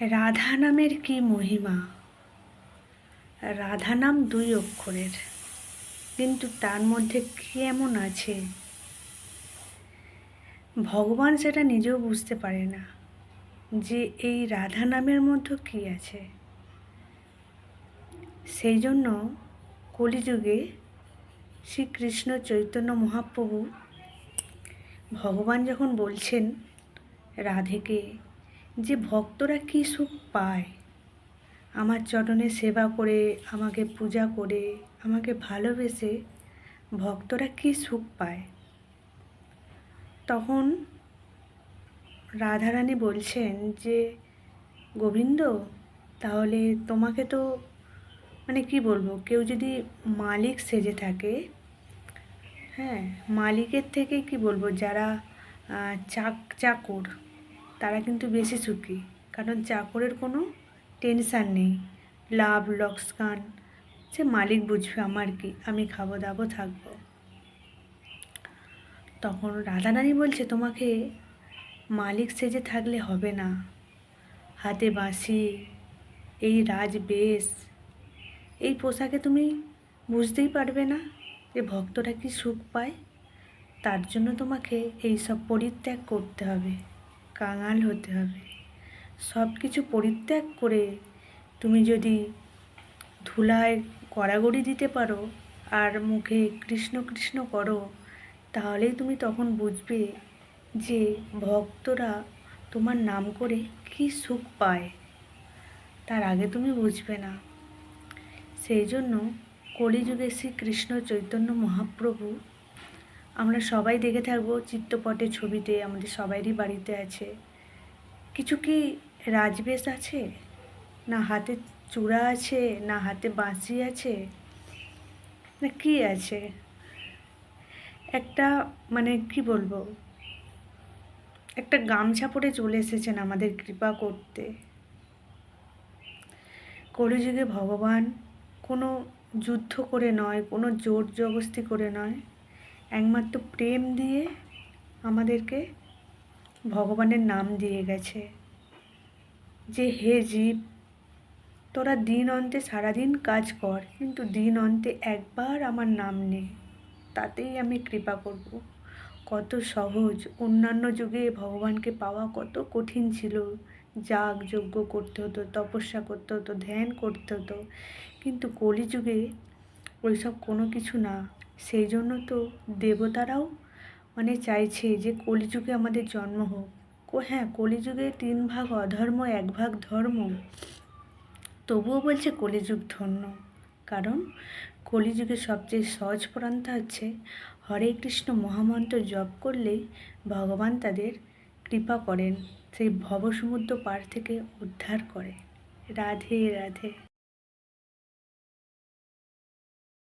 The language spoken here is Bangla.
রাধা নামের কি মহিমা? রাধা নাম দুই অক্ষরের, কিন্তু তার মধ্যে কি এমন আছে? ভগবান সেটা নিজেও বুঝতে পারে না যে এই রাধা নামের মধ্যে কি আছে। সেই জন্য কলিযুগে শ্রীকৃষ্ণ চৈতন্য মহাপ্রভু ভগবান যখন বলছেন, রাধেকে যে ভক্তরা কী সুখ পায়? আমার চরণে সেবা করে, আমাকে পূজা করে, আমাকে ভালোবেসে ভক্তরা কী সুখ পায়? তখন রাধারানী বলছেন যে, গোবিন্দ, তাহলে তোমাকে তো মানে কি বলব, কেউ যদি মালিক সেজে থাকে হ্যাঁ মালিকের থেকে কি বলব, যারা চাক চাকর তারা কিন্তু বেশি সুখী। কারণ চাকরের কোনো টেনশান নেই। লাভ লোকসান সে মালিক বুঝবে আমার কি, আমি খাব, দাবো, থাকব। তখন রাধারানী বলছে, তোমাকে মালিক সেজে থাকলে হবে না। হাতে বাঁশি, এই রাজ বেশ। এই পোশাকে তুমি বুঝতেই পারবে না যে ভক্তরা কি সুখ পায়। তার জন্য তোমাকে এই সব পরিত্যাগ করতে হবে। কাঙাল হতে হবে। সব কিছু পরিত্যাগ করে তুমি যদি ধুলায় গড়াগড়ি দিতে পারো আর মুখে কৃষ্ণ কৃষ্ণ করো, তাহলেই তুমি তখন বুঝবে যে ভক্তরা তোমার নাম করে কি সুখ পায়। তার আগে তুমি বুঝবে না। সেই জন্য কলিযুগে শ্রী কৃষ্ণ চৈতন্য মহাপ্রভু আমরা সবাই দেখে থাকব চিত্রপটে ছবিতে, আমাদের সবাইরই বাড়িতে আছে। কিছু কি রাজবেশ আছে? না হাতে চূড়া আছে, না হাতে বাঁশি আছে? না কি আছে? একটা মানে কি বলব? একটা গামছা পরে চলে এসেছেন আমাদের কৃপা করতে। কলিযুগে ভগবান কোনো যুদ্ধ করে নয়, কোনো জোর জবস্তি করে নয়। একমাত্র প্রেম দিয়ে আমাদেরকে ভগবানের নাম দিয়ে গেছে। যে হে জীব, তোরা দিন অন্তে সারাদিন কাজ কর, কিন্তু দিন অন্তে একবার আমার নাম নে, তাতেই আমি কৃপা করব। কত সহজ, অন্যান্য যুগে ভগবানকে পাওয়া কত কঠিন ছিল। যাগ, যজ্ঞ করতে হতো, তপস্যা করতে হতো, ধ্যান করতে হতো, কিন্তু কলিযুগে ওইসব কোনো কিছু না। সেই জন্য তো দেবতারাও মানে চাইছে যে কলিযুগে আমাদের জন্ম হোক। হ্যাঁ কলিযুগে তিন ভাগ অধর্ম, এক ভাগ ধর্ম। তবুও বলছে কলিযুগ ধন্য। কারণ কলিযুগের সবচেয়ে সহজ প্রান্ত হচ্ছে হরে কৃষ্ণ মহামন্ত্র জপ করলেই ভগবান তাদের কৃপা করেন, সেই ভবসমুদ্র পার থেকে উদ্ধার করে। রাধে রাধে।